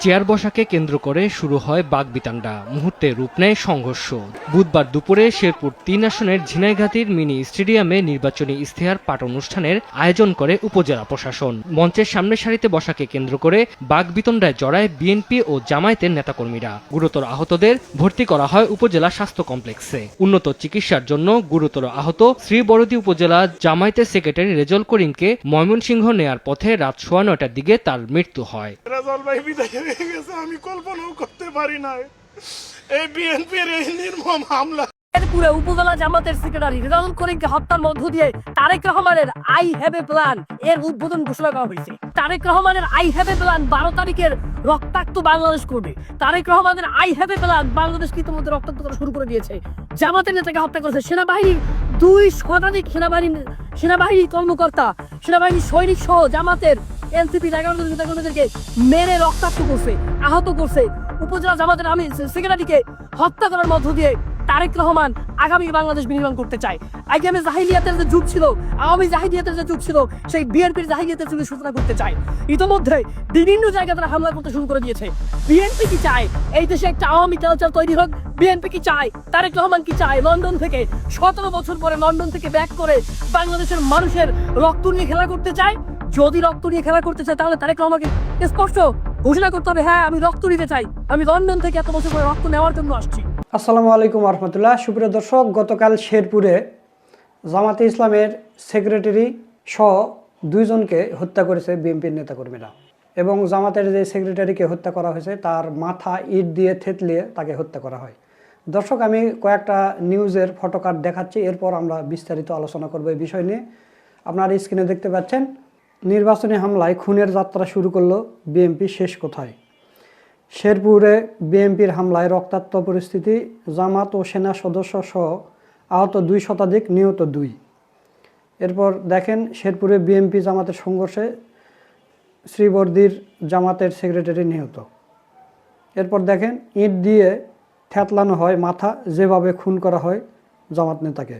Chair বসাকে কেন্দ্র করে শুরু হয় বাগবিতান্ডা। মুহূর্তে রূপ নেয় সংঘর্ষ। বুধবার দুপুরে শেরপুর তিন আসনের ঝিনাইগাতির মিনি স্টেডিয়ামে নির্বাচনী ইস্তেহার পাঠ অনুষ্ঠানের আয়োজন করে উপজেলা প্রশাসন। মঞ্চের সামনের সারিতে বসাকে কেন্দ্র করে বাঘ বাগবিতণ্ডায় জড়ায় বিএনপি ও জামায়াতের নেতাকর্মীরা। গুরুতর আহতদের ভর্তি করা হয় উপজেলা স্বাস্থ্য কমপ্লেক্সে। উন্নত চিকিৎসার জন্য গুরুতর আহত শ্রীবরদী উপজেলা জামায়াতের সেক্রেটারি রেজল করিমকে ময়মনসিংহ নেয়ার পথে রাত সোয়া নয়টার দিকে তার মৃত্যু হয়। হয়ে গেছে, আমি কল্পনাও করতে পারি না এই বিএনপির এই নির্মম হামলা। উপজেলা জামাতের সেক্রেটারি রেজাউল করিমকে হত্যার মধ্য দিয়ে তারেক রহমানের আই হ্যাভ এ প্ল্যান এর উদ্বোধন ঘোষণা করা হয়েছে। তারেক রহমানের আই হ্যাভ এ প্ল্যান বারো তারিখের রক্তাক্ত বাংলাদেশ করবে। তারেক রহমানের I have a plan Bangladesh কিন্তু মধ্যে রক্তাক্ত করা শুরু করে দিয়েছে। জামাতের নেতাকে হত্যা করেছে সেনাবাহিনীর দুই শতাধিক সেনাবাহিনী সেনাবাহিনী কর্মকর্তা সেনাবাহিনী সৈনিক সহ জামাতের এনসিপি নেতাকর্মীদেরকে মেরে রক্তাক্ত করছে, আহত করছে। উপজেলা জামাতের আমি সেক্রেটারিকে হত্যা করার মধ্য দিয়ে তারেক রহমান আগামী বাংলাদেশ বিনির্মাণ করতে চায়। আগামী জাহিলিয়াতের যে যুগ ছিল, আওয়ামী জাহিলিয়াতের যে যুগ ছিল, সেই বিএনপির জাহিলিয়াতের যুগের সূচনা করতে চায়। ইতোমধ্যে বিভিন্ন জায়গায় তারা হামলা করতে শুরু করে দিয়েছে। বিএনপি কি চায়? এই দেশে একটা আওয়ামী কালচার তৈরি হোক। বিএনপি কি চায়? তারেক রহমান কি চায়? লন্ডন থেকে সতেরো বছর পরে লন্ডন থেকে ব্যাক করে বাংলাদেশের মানুষের রক্ত নিয়ে খেলা করতে চায়? যদি রক্ত নিয়ে খেলা করতে চায়, তাহলে তারেক আমাকে স্পষ্ট ঘোষণা করতে হবে হ্যাঁ আমি রক্ত নিতে চাই। আমি লন্ডন থেকে এত বছর পরে রক্ত নেওয়ার জন্য আসছি। আসসালামু আলাইকুম রহমতুল্লাহ। সুপ্রিয় দর্শক, গতকাল শেরপুরে জামাতে ইসলামের সেক্রেটারি সহ দুইজনকে হত্যা করেছে বিএনপির নেতাকর্মীরা এবং জামাতের যে সেক্রেটারিকে হত্যা করা হয়েছে, তার মাথা ইট দিয়ে থেতলিয়ে তাকে হত্যা করা হয়। দর্শক, আমি কয়েকটা নিউজের ফটোকার্ড দেখাচ্ছি, এরপর আমরা বিস্তারিত আলোচনা করব এই বিষয় নিয়ে। আপনারা স্ক্রিনে দেখতে পাচ্ছেন নির্বাচনী হামলায় খুনের যাত্রা শুরু করল বিএনপি শেষ কোথায়? শেরপুরে বিএনপির হামলায় রক্তাক্ত পরিস্থিতি, জামাত ও সেনা সদস্য সহ আহত দুই শতাধিক, নিহত দুই। এরপর দেখেন শেরপুরে বিএনপি জামাতের সংঘর্ষে শ্রীবর্দির জামাতের সেক্রেটারি নিহত। এরপর দেখেন ইট দিয়ে থ্যাতলানো হয় মাথা, যেভাবে খুন করা হয় জামাত নেতাকে।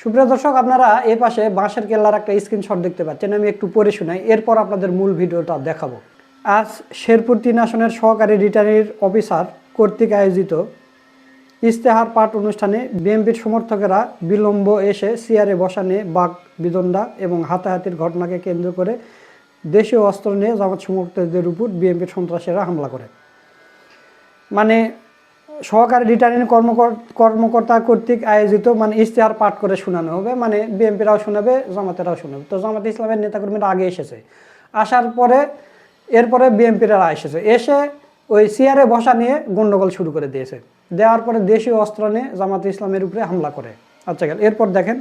সুপ্রিয় দর্শক, আপনারা এ পাশে বাঁশের কেল্লার একটা স্ক্রিনশট দেখতে পাচ্ছেন, আমি একটু পরে শোনাই, এরপর আপনাদের মূল ভিডিওটা দেখাবো। আজ শেরপুর তিন আসনের সহকারী রিটার্নিং অফিসার কর্তৃক আয়োজিত ইস্তেহার পাঠ অনুষ্ঠানে বিএনপির সমর্থকেরা বিলম্ব এসে সিয়ারে বসা নিয়ে বাঘ বিদণ্ডা এবং হাতাহাতির ঘটনাকে কেন্দ্র করে দেশীয় অস্ত্র নিয়ে জামাত সমর্থকদের উপর বিএনপির সন্ত্রাসীরা হামলা করে। মানে সহকারী রিটার্নিং কর্মকর, কর্মকর্তা কর্তৃক আয়োজিত মানে ইশতেহার পাঠ করে শোনানো হবে। মানে বিএনপিরাও শোনাবে, জামাতেরাও শোনাবে। তো জামাতে ইসলামের নেতাকর্মীরা আগে এসেছে। আসার পরে, এরপরে বিএনপিরা এসেছে। এসে ওই সিআরে বসা নিয়ে গন্ডগোল শুরু করে দিয়েছে। দেওয়ার পরে দেশীয় অস্ত্র নিয়ে জামাত ইসলামের উপরে হামলা করে। আচ্ছা গেল। এরপর দেখেন,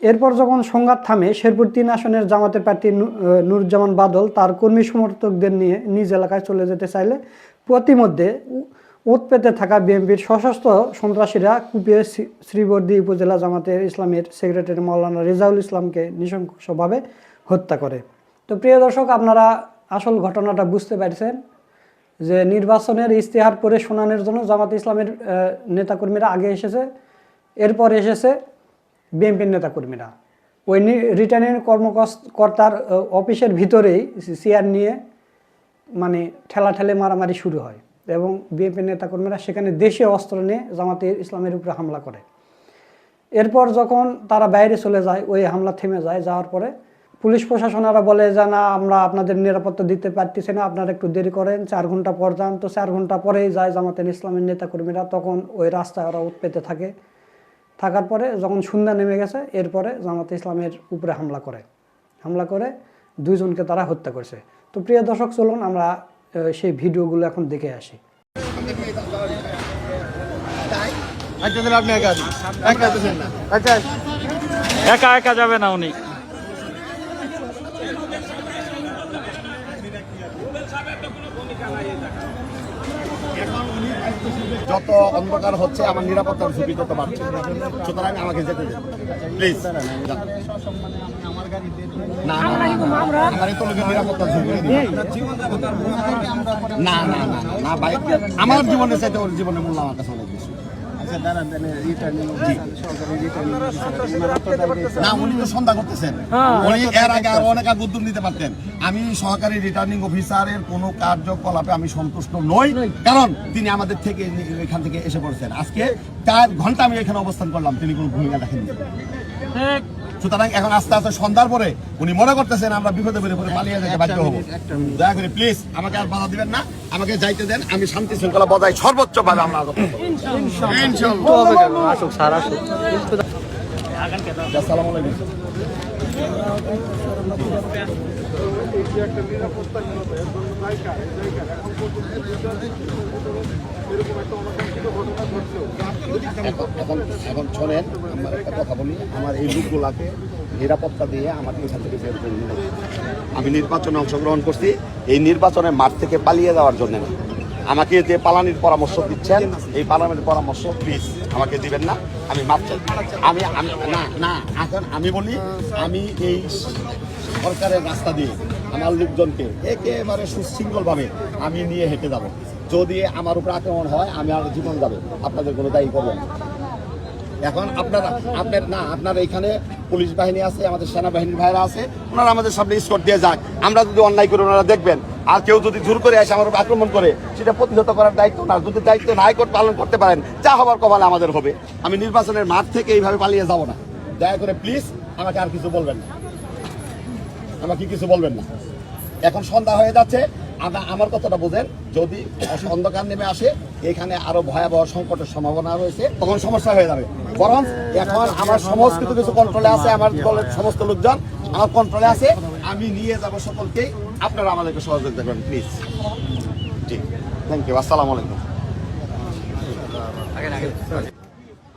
এরপর যখন সংঘাত থামে, শেরপুর তিন আসনের জামাতের প্রার্থী নুরুজ্জামান বাদল তার কর্মী সমর্থকদের নিয়ে নিজ এলাকায় চলে যেতে চাইলে প্রতিমধ্যে উ- উৎপেতে থাকা বিএনপির সশস্ত্র সন্ত্রাসীরা কুপিয়ে শ্রী- শ্রীবর্দী উপজেলা জামাতের ইসলামের সেক্রেটারি মাওলানা রেজাউল ইসলামকে নৃশংসভাবে হত্যা করে। তো প্রিয় দর্শক, আপনারা আসল ঘটনাটা বুঝতে পারছেন যে নির্বাচনের ইশতেহার পরে শোনানোর জন্য জামাত ইসলামের নেতাকর্মীরা আগে এসেছে, এরপর এসেছে বিএনপির নেতাকর্মীরা। ওই রিটার্নিং কর্মকর্তার অফিসের ভিতরেই চেয়ার নিয়ে মানে ঠেলা ঠেলে মারামারি শুরু হয়। এবং বিএনপি নেতাকর্মীরা সেখানে দেশীয় অস্ত্র নিয়ে জামাতে ইসলামের উপরে হামলা করে। এরপর যখন তারা বাইরে চলে যায়, ওই হামলা থেমে যায়, যাওয়ার পরে পুলিশ প্রশাসনেরা বলে যে, না, আমরা আপনাদের নিরাপত্তা দিতে পারতেছি না, আপনারা একটু দেরি করেন, চার ঘণ্টা পর যান। তো চার ঘণ্টা পরেই যায় জামাতের ইসলামের নেতাকর্মীরা, তখন ওই রাস্তায় ওরা উৎপেতে থাকে। থাকার পরে যখন সন্ধ্যা নেমে গেছে, এরপরে জামাতে ইসলামের উপরে হামলা করে। হামলা করে দুইজনকে তারা হত্যা করছে। তো প্রিয় দর্শক, চলুন আমরা সেই ভিডিওগুলো এখন দেখে আসি। আচ্ছা আচ্ছা। একা একা যাবে না উনি। যত অন্ধকার হচ্ছে আমার নিরাপত্তার ঝুঁকি তত বাড়ছে। সুতরাং আমাকে যেতে দিন। প্লিজ না না, না, না, না, আমার এত লোকের নিরাপত্তার ঝুঁকি নেই। না না না না, না ভাই আমার জীবনের চাইতে ওর জীবনের মূল্য আমার কাছে অনেক বেশি না উনি তো সন্ধ্যা করতেছেন। উনি এর আগে আরও অনেক আগে উদ্যোগ নিতে পারতেন। আমি সহকারী রিটার্নিং অফিসারের কোনো কার্যকলাপে আমি সন্তুষ্ট নই কারণ তিনি আমাদের থেকে এখান থেকে এসে পড়েছেন। আজকে চার ঘণ্টা আমি এখানে অবস্থান করলাম তিনি কোনো ভূমিকা দেখেননি। সুতরাং এখন আস্তে আস্তে সন্ধ্যার পরে উনি মনে করতেছেন আমরা বিপদে পড়ে পরে পালিয়ে যেতে বাধ্য হব। দয়া করে প্লিজ আমাকে আর বাধা দিবেন না। আমাকে যাইতে দেন আমি শান্তি শৃঙ্খলা বজায় সর্বোচ্চ ভাবে আমরা আসসালামু আলাইকুম। এখন এখন শোনেন, আমার একটা কথা বলি, আমার এই লোকগুলাকে নিরাপত্তা দিয়ে আমাকে এখান থেকে বের করে যাবে। আমি নির্বাচনে অংশগ্রহণ করছি, এই নির্বাচনের মাঠ থেকে পালিয়ে যাওয়ার জন্য না। আমাকে যে পালানির পরামর্শ দিচ্ছেন, এই পালানির পরামর্শ প্লিজ আমাকে দিবেন না, আমি মাপ আমি, না না, এখন আমি বলি, আমি এই সরকারের রাস্তা দিয়ে আমার লোকজনকে একেবারে সুশৃঙ্খলভাবে আমি নিয়ে হেঁটে যাব। যদি আমার উপর আক্রমণ হয়, আমি আর জীবন যাবে। আপনাদের কোনো দায়ী করব এখন আপনারা, আপনার, না, আপনার এখানে পুলিশ বাহিনী আছে, আমাদের সেনাবাহিনীর ভাইরা আছে, ওনারা আমাদের সামনে স্কট দিয়ে যাক আমরা যদি অন্যায় করে, ওনারা দেখবেন। আর কেউ যদি জোর করে এসে আমার আক্রমণ করে, সেটা প্রতিহত করার দায়িত্ব না। যদি দায়িত্ব নাই করে পালন করতে পারেন, যা হবার কপালে আমাদের হবে। আমি নির্বাচনের মাঠ থেকে এইভাবে পালিয়ে যাব না। দয়া করে প্লিজ আমাকে আর কিছু বলবেন না। আমাকে কিছু বলবেন না। এখন সন্ধ্যা হয়ে যাচ্ছে আমরা কথাটা বোঝেন যদি অন্ধকার নেমে আসে এখানে আরও ভয়াবহ সংকটের সম্ভাবনা রয়েছে তখন সমস্যা হয়ে যাবে। বরং এখন আমার সমস্ত কিছু কন্ট্রোলে আছে আমার দলের সমস্ত লোকজন আমার কন্ট্রোলে আছে আমি নিয়ে যাব সকলকেই আপনারা আমাদেরকে সহযোগিতা করবেন প্লিজ ঠিক থ্যাংক ইউ আসসালামু আলাইকুম।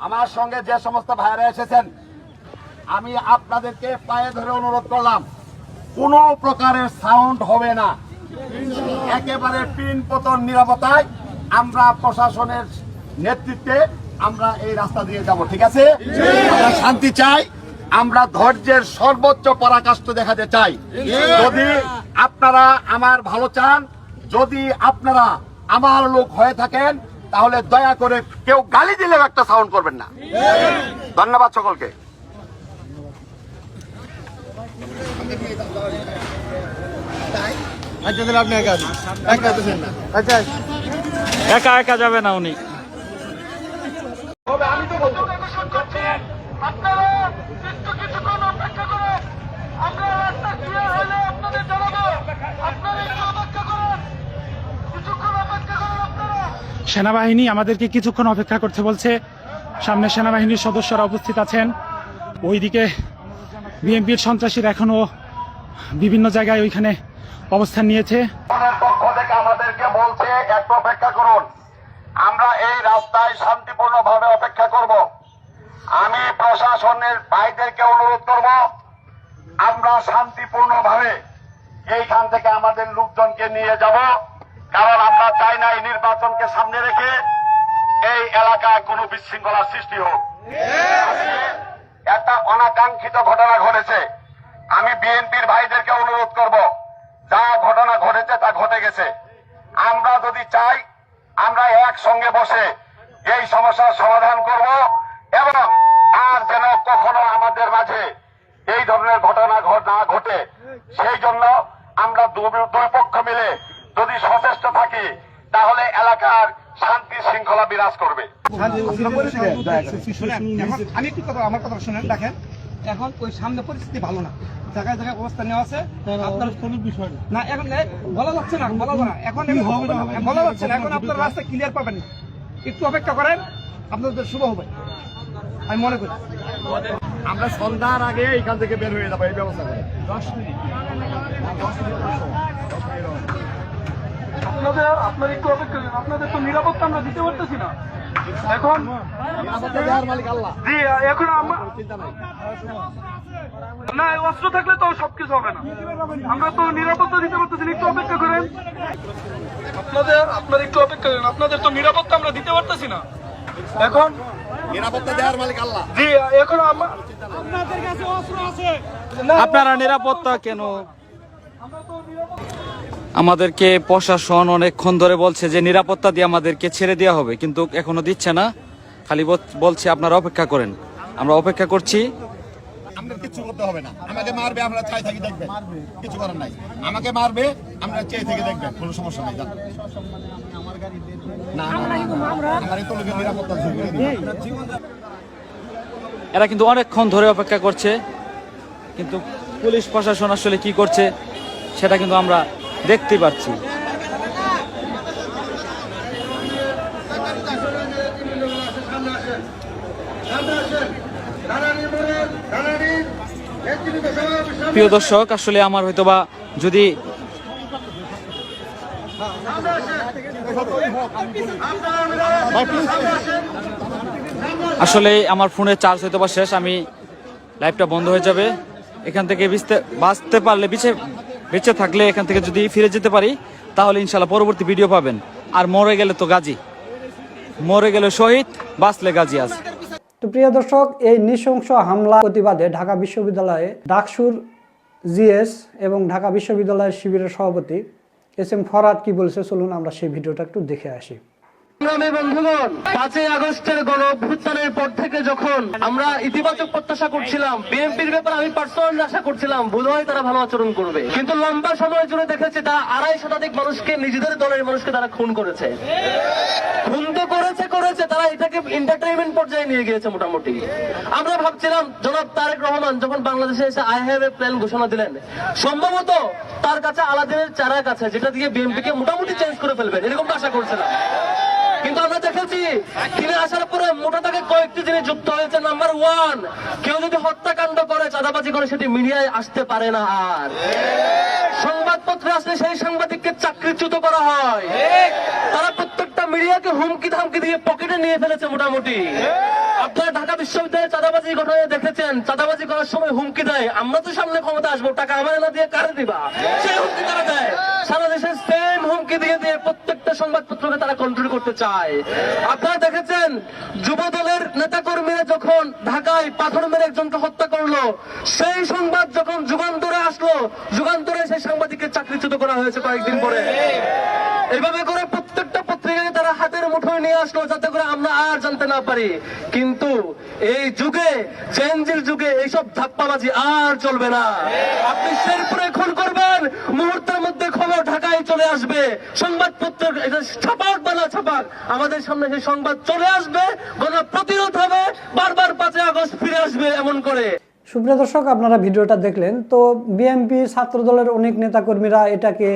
আমার সঙ্গে যে সমস্ত ভাইরা এসেছেন আমি আপনাদেরকে পায়ে ধরে অনুরোধ করলাম। কোনো প্রকারের সাউন্ড হবে না। একেবারে পিন পতন নিরাপত্তায় আমরা প্রশাসনের নেতৃত্বে আমরা এই রাস্তা দিয়ে যাব, ঠিক আছে? আমরা শান্তি চাই, আমরা ধৈর্যের সর্বোচ্চ পরাকাষ্ঠ দেখাতে চাই। যদি আপনারা আমার ভালো চান, যদি আপনারা আমার লোক হয়ে থাকেন, তাহলে দয়া করে কেউ গালি দিলেও একটা সাউন্ড করবেন না। ধন্যবাদ সকলকে। একা একা যাবে না উনি। আপনারা একটু কিছুক্ষণ অপেক্ষা করুন আমরা রাস্তা ক্লিয়ার হলে আপনাদের জানাব। আপনারা একটু অপেক্ষা করুন। কিছুক্ষণ অপেক্ষা করুন আপনারা। সেনাবাহিনী আমাদেরকে কিছুক্ষণ অপেক্ষা করতে বলছে। সামনে সেনাবাহিনীর সদস্যরা উপস্থিত আছেন। ওইদিকে বিএনপির সন্ত্রাসীরা এখনও বিভিন্ন জায়গায় ওইখানে অবস্থান নিয়েছে। পক্ষ থেকে আমাদেরকে বলছে একটু অপেক্ষা করুন। আমরা এই রাস্তায় শান্তিপূর্ণভাবে অপেক্ষা করব। আমি প্রশাসনের ভাইদেরকে অনুরোধ করব আমরা শান্তিপূর্ণভাবে এইখান থেকে আমাদের লোকজনকে নিয়ে যাব। কারণ আমরা চাই না এই নির্বাচনকে সামনে রেখে এই এলাকায় কোনো বিশৃঙ্খলার সৃষ্টি হোক। একটা অনাকাঙ্ক্ষিত ঘটনা ঘটেছে। বিএনপির ভাইদেরকে অনুরোধ করব যা ঘটনা ঘটেছে তা ঘটে গেছে। আমরা যদি চাই আমরা একসঙ্গে বসে এই সমস্যার সমাধান করব এবং আর যেন কখনো আমাদের মাঝে এই ধরনের ঘটনা না ঘটে। সেই জন্য আমরা দুই পক্ষ মিলে যদি সচেষ্ট থাকি তাহলে এলাকার শান্তি শৃঙ্খলা বিরাজ করবে। আমি একটু কথা আমার কথা শুনেন দেখেন। এখন ওই সামনে পরিস্থিতি ভালো না। জায়গায় জায়গায় অবস্থা নেওয়া আছে। আপনার কোনো বিষয় না। এখন বলা যাচ্ছে না বলা না। এখন এখন বলা যাচ্ছে না এখন আপনার রাস্তা ক্লিয়ার পাবেন। একটু অপেক্ষা করেন আপনাদের শুভ হবে। আমি মনে করি। আমরা সন্ধ্যার আগে এখান থেকে বের হয়ে যাব এই ব্যবস্থা করে। আপনাদের আপনার একটু অপেক্ষা করেন। আপনাদের তো নিরাপত্তা আমরা দিতে পারতেছি না। এখন? জি এখন আমরা না অস্ত্র থাকলে তো সবকিছু হবে না। আমরা তো নিরাপত্তা দিতে পারতেছি একটু অপেক্ষা করেন। আপনাদের আপনার একটু অপেক্ষা করেন। আপনাদের তো নিরাপত্তা আমরা দিতে পারতেছি না। এখন নিরাপত্তা দেওয়ার মালিক আল্লাহ। জি এখন আমরা আপনাদের কাছে অস্ত্র আছে। আপনারা নিরাপত্তা কেন? আমাদেরকে প্রশাসন অনেকক্ষণ ধরে বলছে যে নিরাপত্তা দিয়ে আমাদেরকে ছেড়ে দেওয়া হবে কিন্তু এখনও দিচ্ছে না। খালি বল- বলছে আপনারা অপেক্ষা করেন। আমরা অপেক্ষা করছি। কিছু করতে হবে না। আমাকে মারবে আমরা চাই থাকি দেখবেন। কিছু করার নাই। আমাকে মারবে আমরা চেয়ে থেকে দেখবেন। কোনো সমস্যা নাই না। এরা কিন্তু অনেকক্ষণ ধরে অপেক্ষা করছে কিন্তু পুলিশ প্রশাসন আসলে কি করছে সেটা কিন্তু আমরা দেখতে পাচ্ছি। প্রিয় দর্শক, আসলে আমার হয়তোবা যদি আসলে আমার ফোনের চার্জ হয়তো বা শেষ, আমি লাইভটা বন্ধ হয়ে যাবে। এখান থেকে বিচতে পারলে বেঁচে বেঁচে থাকলে এখান থেকে যদি ফিরে যেতে পারি, তাহলে ইনশাল্লাহ পরবর্তী ভিডিও পাবেন। আর মরে গেলে তো গাজী। মরে গেলে শহীদ, বাঁচলে গাজী আছে তো প্রিয় দর্শক, এই নৃশংস হামলা প্রতিবাদে ঢাকা বিশ্ববিদ্যালয়ে ডাকসুর জিএস এবং ঢাকা বিশ্ববিদ্যালয়ের শিবিরের সভাপতি এস এম ফরাদ কি বলছে, চলুন আমরা সেই ভিডিওটা একটু দেখে আসি। এটাকে এন্টারটেইনমেন্ট পর্যায়ে নিয়ে গিয়েছে মোটামুটি। আমরা ভাবছিলাম, জনাব তারেক রহমান যখন বাংলাদেশে এসে আই হ্যাভ এ প্ল্যান ঘোষণা দিলেন, সম্ভবত তার কাছে আলাদিনের চারা কাছে যেটা দিয়ে বিএনপি কে মোটামুটি চেঞ্জ করে ফেলবেন এরকম আশা করছিলাম। কিন্তু আমরা দেখেছি তিনি আসার পরে মোটা থেকে কয়েকটি জিনিস যুক্ত হয়েছে। নাম্বার ওয়ান কেউ যদি হত্যাকাণ্ড করে, চাঁদাবাজি করে, সেটি মিডিয়ায় আসতে পারে না আর। সংবাদপত্রে আসলে সেই সাংবাদিককে চাকরিচ্যুত করা হয়। তারা প্রত্যেকটা মিডিয়াকে হুমকি ধামকি দিয়ে পকেটে নিয়ে ফেলেছে মোটামুটি। আপনারা ঢাকা বিশ্ববিদ্যালয়ে চাঁদাবাজি ঘটনায় দেখেছেন। চাঁদাবাজি করার সময় হুমকি দেয়। আমরা তো সামনে ক্ষমতা আসব। টাকা আমার না দিয়ে কারে দিবা? সেই হুমকি তারা দেয়? সারা দেশে সেম হুমকি দিয়ে দিয়ে প্রত্যেকটা সংবাদপত্রকে তারা কন্ট্রোল করতে চায়। আপনারা দেখেছেন যুব দলের নেতা কর্মীরা যখন ঢাকায় পাথর মেরে একজনকে হত্যা করল, সেই সংবাদ যখন যুগান্তরে আসলো, যুগান্তরে সেই সাংবাদিককে চাকরিচ্যুত করা হয়েছে কয়েকদিন পরে। এইভাবে করে প্রত্যেকটা পত্রিকাকে তারা হাতের মুঠোয় নিয়ে আসলো যাতে করে আমরা আর জানতে না পারি। কিন্তু এই যুগে, চেঞ্জের যুগে এইসব ধাপ্পাবাজি আর চলবে না। আপনি শেরপুরে খুন করবেন, মুহূর্তের মধ্যে খবর ঢাকায় চলে আসবে। সংবাদপত্র ছাপাক ছাপাক, আমাদের সামনে সেই সংবাদ চলে আসবে গণ প্রতিরোধ হবে, বারবার পাঁচই আগস্ট ফিরে আসবে এমন করে। সুপ্রিয় দর্শক, আপনারা ভিডিওটা দেখলেন। তো বিএনপি ছাত্র দলের অনেক নেতাকর্মীরা এটাকে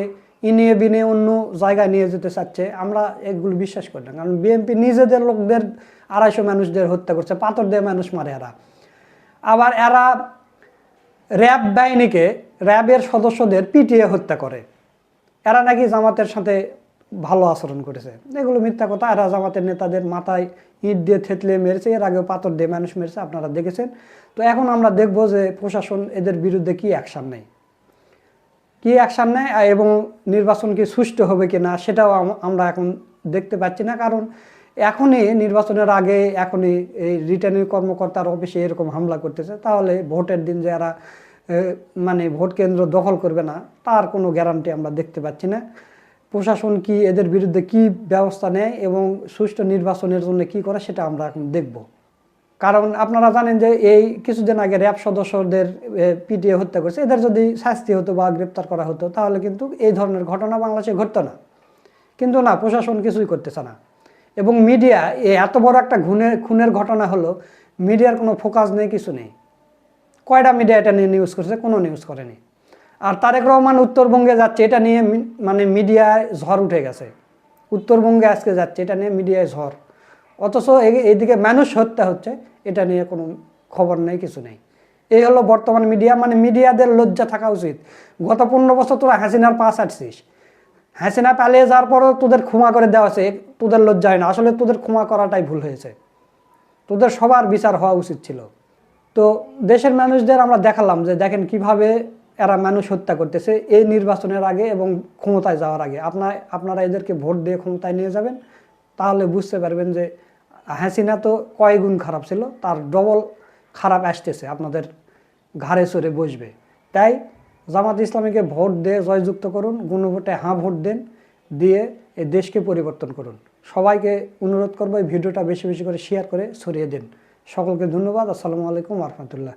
ইনিয়ে বিনে অন্য জায়গায় নিয়ে যেতে চাচ্ছে, আমরা এগুলো বিশ্বাস করি না। কারণ বিএনপি নিজেদের লোকদের আড়াইশো মানুষদের হত্যা করছে, পাথর দিয়ে মানুষ মারে এরা। আবার এরা র্যাব বাহিনীকে, র্যাবের সদস্যদের পিটিয়ে হত্যা করে। এরা নাকি জামাতের সাথে ভালো আচরণ করেছে। এগুলো মিথ্যা কথা, এরা জামাতের নেতাদের মাথায় ইট দিয়ে থেতলে মেরেছে, এর আগেও পাথর দিয়ে মানুষ মেরেছে, আপনারা দেখেছেন। তো এখন আমরা দেখব যে প্রশাসন এদের বিরুদ্ধে কি অ্যাকশান নেয়। কি অ্যাকশান নেয় এবং নির্বাচন কি সুষ্ঠু হবে কি না সেটাও আমরা এখন দেখতে পাচ্ছি না। কারণ এখনই নির্বাচনের আগে এখনই এই রিটার্নিং কর্মকর্তার অফিসে এরকম হামলা করতেছে। তাহলে ভোটের দিন যারা মানে ভোট কেন্দ্র দখল করবে না, তার কোনো গ্যারান্টি আমরা দেখতে পাচ্ছি না। প্রশাসন কি এদের বিরুদ্ধে কি ব্যবস্থা নেয় এবং সুষ্ঠু নির্বাচনের জন্য কি করে সেটা আমরা এখন দেখব। কারণ আপনারা জানেন যে এই কিছুদিন আগে র্যাব সদস্যদের পিটিএ হত্যা করছে। এদের যদি শাস্তি হতো বা গ্রেপ্তার করা হতো, তাহলে কিন্তু এই ধরনের ঘটনা বাংলাদেশে ঘটতো না। কিন্তু না, প্রশাসন কিছুই করতেছে না। এবং মিডিয়া এত বড় একটা খুনের খুনের ঘটনা হলো, মিডিয়ার কোনো ফোকাস নেই, কিছু নেই। কয়টা মিডিয়া এটা নিয়ে নিউজ করছে? কোনো নিউজ করেনি। আর তারেক রহমান উত্তরবঙ্গে যাচ্ছে, এটা নিয়ে মানে মিডিয়ায় ঝড় উঠে গেছে। উত্তরবঙ্গে আজকে যাচ্ছে, এটা নিয়ে মিডিয়ায় ঝড়। অথচ এইদিকে মানুষ হত্যা হচ্ছে, এটা নিয়ে কোনো খবর নেই, কিছু নেই। এই হলো বর্তমান মিডিয়া মানে মিডিয়াদের লজ্জা থাকা উচিত। গত পনেরো বছর তোরা হাসিনার পাশ আটছিস। হাসিনা পালিয়ে যাওয়ার পরও তোদের ক্ষমা করে দেওয়া আছে তোদের লজ্জা হয় না। আসলে তোদের ক্ষমা করাটাই ভুল হয়েছে। তোদের সবার বিচার হওয়া উচিত ছিল। তো দেশের মানুষদের আমরা দেখালাম যে, দেখেন কীভাবে এরা মানুষ হত্যা করতেছে এই নির্বাচনের আগে এবং ক্ষমতায় যাওয়ার আগে। আপনার আপনারা এদেরকে ভোট দিয়ে ক্ষমতায় নিয়ে যাবেন, তাহলে বুঝতে পারবেন যে হাসিনা তো কয় গুণ খারাপ ছিল, তার ডবল খারাপ আসতেছে, আপনাদের ঘাড়ে চড়ে বসবে। তাই জামাত ইসলামীকে ভোট দিয়ে জয়যুক্ত করুন, গুণভোটে হাঁ ভোট দেন, দিয়ে এই দেশকে পরিবর্তন করুন। সবাইকে অনুরোধ করব এই ভিডিওটা বেশি বেশি করে শেয়ার করে ছড়িয়ে দিন। সকলকে ধন্যবাদ, আসসালামু আলাইকুম রহমতুল্লাহ।